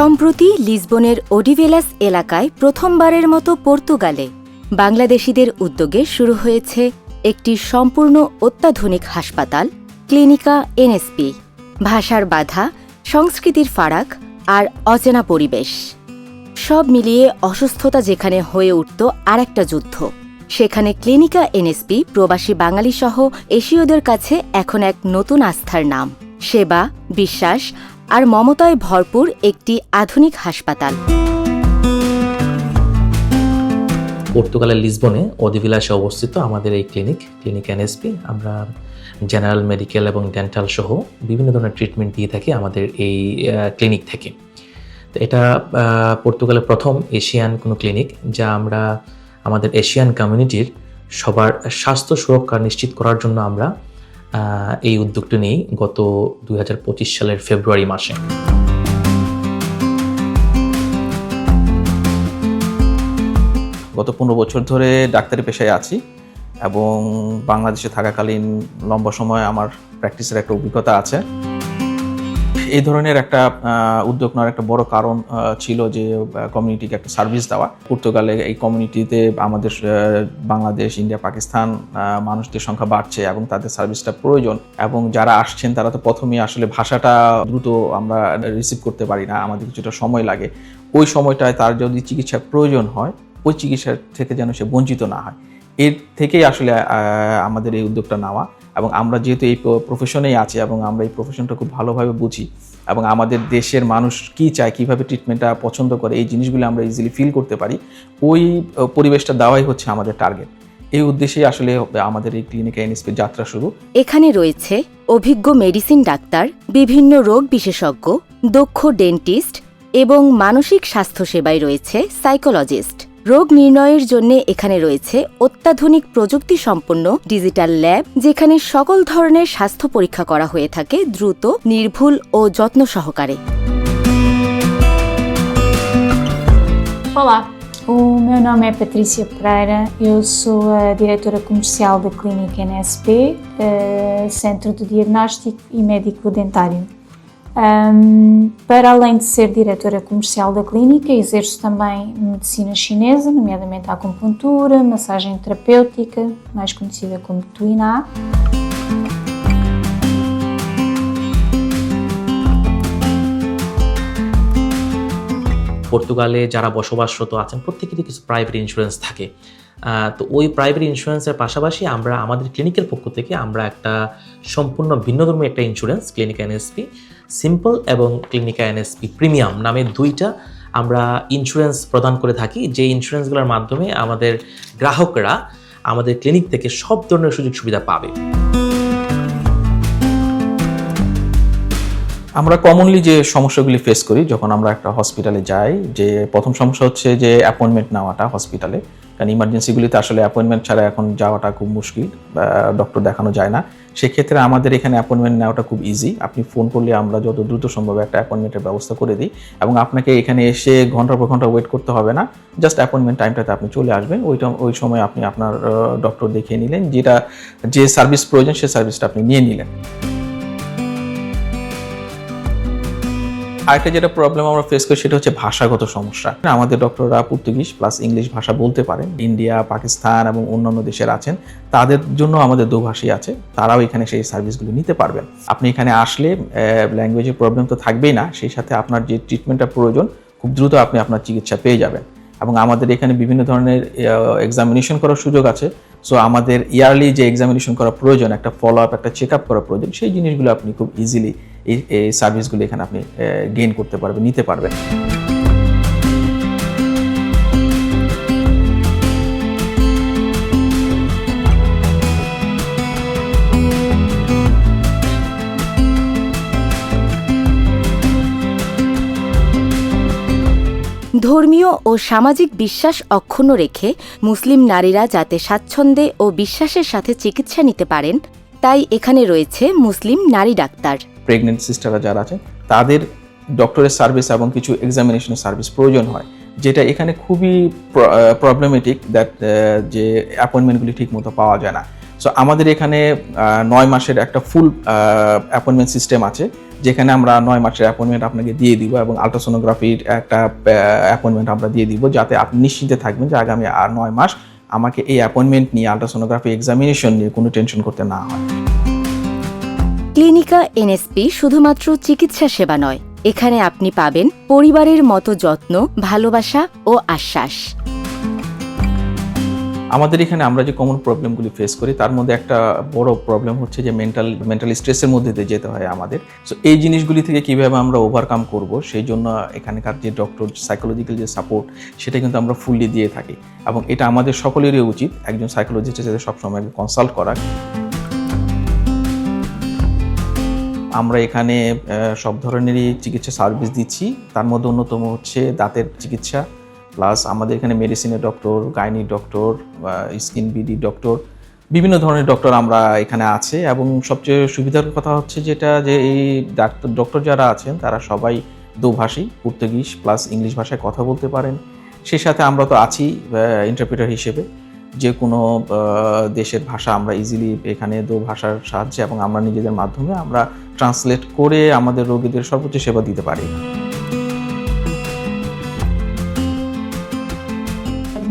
সম্প্রতি লিসবনের ওডিভেলাস এলাকায় প্রথমবারের মতো পর্তুগালে বাংলাদেশিদের উদ্যোগে শুরু হয়েছে একটি সম্পূর্ণ অত্যাধুনিক হাসপাতাল, ক্লিনিকা, এনএসপি। ভাষার বাধা, সংস্কৃতির ফারাক আর অচেনা পরিবেশ। সব মিলিয়ে অসুস্থতা যেখানে হয়ে উঠত আরেকটা যুদ্ধ। সেখানে ক্লিনিকা, এনএসপি, প্রবাসী বাঙালি সহ এশীয়দের কাছে এখন এক নতুন আস্থার নাম। সেবা, বিশ্বাস আর মমতায় ভরপুর একটি আধুনিক হাসপাতাল। পর্তুগালের লিসবনে অদিবিলাসে অবস্থিত আমাদের এই ক্লিনিক ক্লিনিক এনএসপি। আমরা জেনারেল মেডিকেল এবং ডেন্টাল সহ বিভিন্ন ধরনের ট্রিটমেন্ট দিয়ে থাকি আমাদের এই ক্লিনিক থেকে। তো এটা পর্তুগালের প্রথম এশিয়ান কোনো ক্লিনিক যা আমরা, আমাদের এশিয়ান কমিউনিটির সবার স্বাস্থ্য সুরক্ষা নিশ্চিত করার জন্য আমরা এই উদ্যোগটি নেই গত দু হাজার পঁচিশ সালের ফেব্রুয়ারি মাসে। গত পনেরো বছর ধরে ডাক্তারি পেশায় আছি এবং বাংলাদেশে থাকাকালীন লম্বা সময় আমার প্র্যাকটিসের একটা অভিজ্ঞতা আছে। এই ধরনের একটা উদ্যোগ নেওয়ার একটা বড় কারণ ছিল যে কমিউনিটিকে একটা সার্ভিস দেওয়া। পর্তুগালে এই কমিউনিটিতে আমাদের বাংলাদেশ, ইন্ডিয়া, পাকিস্তান মানুষদের সংখ্যা বাড়ছে এবং তাদের সার্ভিসটা প্রয়োজন এবং যারা আসছেন তারা তো প্রথমেই আসলে ভাষাটা দ্রুত আমরা রিসিভ করতে পারি না, আমাদের কিছুটা সময় লাগে। ওই সময়টায় তার যদি চিকিৎসার প্রয়োজন হয়, ওই চিকিৎসা থেকে যেন সে বঞ্চিত না হয়। এর থেকেই আসলে আমাদের এই উদ্যোগটা নেওয়া। এবং আমরা যেহেতু এই প্রফেশনেই আছি এবং আমরা এই প্রফেশনটা খুব ভালোভাবে বুঝি এবং আমাদের দেশের মানুষ কি চায়, কীভাবে ট্রিটমেন্টটা পছন্দ করে, এই জিনিসগুলো আমরা ইজিলি ফিল করতে পারি। ওই পরিবেশটা দেওয়াই হচ্ছে আমাদের টার্গেট এই উদ্দেশ্যেই আসলে আমাদের এই ক্লিনিকে এনএসপি যাত্রা শুরু। এখানে রয়েছে অভিজ্ঞ মেডিসিন ডাক্তার, বিভিন্ন রোগ বিশেষজ্ঞ, দক্ষ ডেন্টিস্ট এবং মানসিক স্বাস্থ্যসেবায় রয়েছে সাইকোলজিস্ট রোগ নির্ণয়ের জন্য এখানে রয়েছে অত্যাধুনিক প্রযুক্তি সম্পন্ন ডিজিটাল ল্যাব যেখানে সকল ধরনের স্বাস্থ্য পরীক্ষা করা হয়ে থাকে দ্রুত নির্ভুল ও যত্ন সহকারে o meu nome é Patrícia Pereira, eu sou a diretora comercial da Clínica NSP, eh, Centro de Diagnóstico e Médico Dentário. Ahm, para além de ser diretora comercial da clínica, exerço também medicina chinesa, nomeadamente a acupuntura, massagem terapêutica, mais conhecida como Tuiná. পর্তুগালে যারা বসবাসরত আছেন প্রত্যেকেরই কিছু private insurance থাকে আহ, তো ওই private ইন্স্যুরেন্সের পাশাপাশি আমরা আমাদের ক্লিনিকের পক্ষ থেকে আমরা একটা সম্পূর্ণ ভিন্নধর্মী একটা ইন্স্যুরেন্স ক্লিনিকা এনএসপি সিম্পল এবং ক্লিনিকা এনএসপি প্রিমিয়াম নামে দুইটা আমরা ইন্স্যুরেন্স প্রদান করে থাকি। যে ইন্স্যুরেন্সগুলোর মাধ্যমে আমাদের গ্রাহকরা আমাদের ক্লিনিক থেকে সব ধরনের সুযোগ সুবিধা পাবে। আমরা কমনলি যে সমস্যাগুলি ফেস করি, যখন আমরা একটা হসপিটালে যাই, যে প্রথম সমস্যা হচ্ছে যে অ্যাপয়েন্টমেন্ট নেওয়াটা হসপিটালে কারণ ইমার্জেন্সিগুলিতে আসলে অ্যাপয়েন্টমেন্ট ছাড়া এখন যাওয়াটা খুব মুশকিল ডক্টর দেখানো যায় না। সেক্ষেত্রে আমাদের এখানে অ্যাপয়েন্টমেন্ট নেওয়াটা খুব ইজি আপনি ফোন করলে আমরা যত দ্রুত সম্ভব একটা অ্যাপয়েন্টমেন্টের ব্যবস্থা করে দিই। এবং আপনাকে এখানে এসে ঘণ্টার পর ঘণ্টা ওয়েট করতে হবে না। জাস্ট অ্যাপয়েন্টমেন্ট টাইমটাতে আপনি চলে আসবেন। ওইটা ওই সময় আপনি আপনার ডক্টর দেখিয়ে নিলেন, যেটা যে সার্ভিস প্রয়োজন সে সার্ভিসটা আপনি নিয়ে নিলেন। আরেকটা যেটা প্রবলেম আমরা ফেস করি সেটা হচ্ছে ভাষাগত সমস্যা। আমাদের ডক্টররা পর্তুগিজ প্লাস ইংলিশ ভাষা বলতে পারেন। ইন্ডিয়া, পাকিস্তান এবং অন্যান্য দেশের আছেন। তাদের জন্য আমাদের দোভাষী আছে। তারাও এখানে সেই সার্ভিসগুলো নিতে পারবেন। আপনি এখানে আসলে ল্যাঙ্গুয়েজের প্রবলেম তো থাকবেই না। সেই সাথে আপনার যে ট্রিটমেন্টটা প্রয়োজন, খুব দ্রুত আপনি আপনার চিকিৎসা পেয়ে যাবেন। এবং আমাদের এখানে বিভিন্ন ধরনের এক্সামিনেশন করার সুযোগ আছে। সো আমাদের ইয়ারলি যে এক্সামিনেশন করা প্রয়োজন, একটা ফলো আপ একটা চেক আপ করা প্রয়োজন, সেই জিনিসগুলো আপনি খুব ইজিলি এই সার্ভিসগুলো এখানে আপনি গেইন করতে পারবেন, নিতে পারবেন। ধর্মীয় ও সামাজিক বিশ্বাস অক্ষুণ্ণ রেখে মুসলিম নারীরা যাতে স্বাচ্ছন্দ্যে ও বিশ্বাসের সাথে চিকিৎসা নিতে পারেন, তাই এখানে রয়েছে মুসলিম নারী ডাক্তার। প্রেগনেন্ট সিস্টাররা যারা আছেন তাদের ডক্টরের সার্ভিস এবং কিছু এক্সামিনেশনের সার্ভিস প্রয়োজন হয়, যেটা এখানে খুবই প্রবলেমেটিক দ্যাট যে অ্যাপয়েন্টমেন্টগুলি ঠিক মতো পাওয়া যায় না। সো আমাদের এখানে নয় মাসের একটা ফুল অ্যাপয়েন্টমেন্ট সিস্টেম আছে, যেখানে আমরা নয় মাসের অ্যাপয়েন্টমেন্ট আপনাকে দিয়ে দিব এবং আলট্রাসোনোগ্রাফির একটা অ্যাপয়েন্টমেন্ট আমরা দিয়ে দিব, যাতে আপনি নিশ্চিন্তে থাকবেন যে আগামী আর নয় মাস আমাকে এই অ্যাপয়েন্টমেন্ট নিয়ে আলট্রাসোনোগ্রাফি এক্সামিনেশন নিয়ে কোনো টেনশন করতে না হয়। ক্লিনিকা এনএসপি শুধুমাত্র চিকিৎসা সেবা নয়। এখানে আপনি পাবেন পরিবারের মতো যত্ন, ভালোবাসা ও আশ্বাস। আমাদের এখানে আমরা যে কমন প্রবলেমগুলি ফেস করি, তার মধ্যে একটা বড় প্রবলেম হচ্ছে যে মেন্টাল মেন্টাল স্ট্রেসের মধ্যে দিয়ে যেতে হয় আমাদের। সো এই জিনিসগুলি থেকে কীভাবে আমরা ওভারকাম করব, সেই জন্য এখানকার যে ডক্টর সাইকোলজিক্যাল যে সাপোর্ট সেটা কিন্তু আমরা ফুললি দিয়ে থাকি। এবং এটা আমাদের সকলেরই উচিত, একজন সাইকোলজিস্টের সাথে সবসময় কনসাল্ট করা আমরা এখানে সব ধরনেরই চিকিৎসা সার্ভিস দিচ্ছি। তার মধ্যে অন্যতম হচ্ছে দাঁতের চিকিৎসা, প্লাস আমাদের এখানে মেডিসিনের doctor gynae doctor skin BD doctor, বিভিন্ন ধরনের ডক্টর আমরা এখানে আছে। এবং সবচেয়ে সুবিধার কথা হচ্ছে যেটা, যে এই ডাক্তার ডক্টর যারা আছেন, তারা সবাই দুভাষী, পর্তুগিজ, প্লাস ইংলিশ ভাষায় কথা বলতে পারেন। সেই সাথে আমরা তো আছি ইন্টারপ্রিটার হিসেবে। যে কোনো দেশের ভাষা আমরা ইজিলি এখানে দো ভাষার সাহায্যে এবং আমরা নিজেদের মাধ্যমে আমরা ট্রান্সলেট করে আমাদের রোগীদের সর্বোচ্চ সেবা দিতে পারি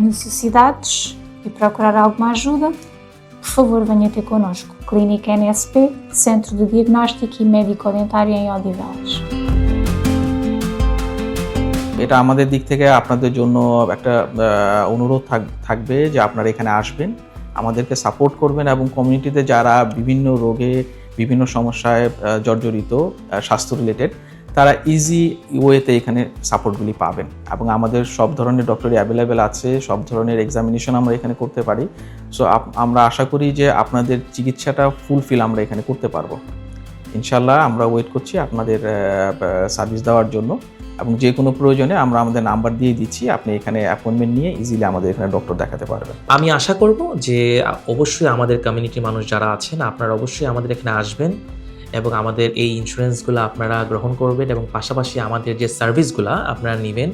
necessidades e procurar alguma ajuda, por favor venha ter connosco. Clínica NSP, Centro de Diagnóstico e Médico-Dentário em Odivelas. এটা আমাদের দিক থেকে আপনাদের জন্য একটা অনুরোধ থাক- থাকবে যে আপনারা এখানে আসবেন, আমাদেরকে সাপোর্ট করবেন এবং কমিউনিটিতে যারা বিভিন্ন রোগে, বিভিন্ন সমস্যায় জর্জরিত স্বাস্থ্য রিলেটেড তারা ইজি ওয়েতে এখানে সাপোর্টগুলি পাবেন। এবং আমাদের সব ধরনের ডক্টরি অ্যাভেলেবেল আছে, সব ধরনের এক্সামিনেশন আমরা এখানে করতে পারি। সো আমরা আশা করি যে আপনাদের চিকিৎসাটা ফুলফিল আমরা এখানে করতে পারব। ইনশাল্লাহ আমরা ওয়েট করছি আপনাদের সার্ভিস দেওয়ার জন্য। এবং যে কোনো প্রয়োজনে আমরা আমাদের নাম্বার দিয়ে দিচ্ছি। আপনি এখানে অ্যাপয়েন্টমেন্ট নিয়ে ইজিলি আমাদের এখানে ডক্টর দেখাতে পারবেন। আমি আশা করব যে অবশ্যই আমাদের কমিউনিটি মানুষ যারা আছেন, আপনারা অবশ্যই আমাদের এখানে আসবেন এবং আমাদের এই ইন্স্যুরেন্সগুলো আপনারা গ্রহণ করবেন এবং পাশাপাশি আমাদের যে সার্ভিসগুলো আপনারা নেবেন।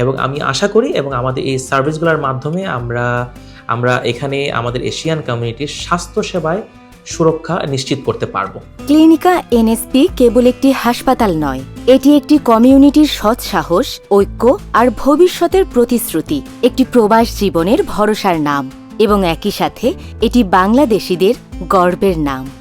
এবং আমি আশা করি এবং আমাদের এই সার্ভিসগুলোর মাধ্যমে আমরা আমরা এখানে আমাদের এশিয়ান কমিউনিটির স্বাস্থ্য সেবায় সুরক্ষা নিশ্চিত করতে পারব। ক্লিনিকা এনএসপি কেবল একটি হাসপাতাল নয়, এটি একটি কমিউনিটির সৎ সাহস, ঐক্য আর ভবিষ্যতের প্রতিশ্রুতি, একটি প্রবাস জীবনের ভরসার নাম এবং একই সাথে এটি বাংলাদেশিদের গর্বের নাম।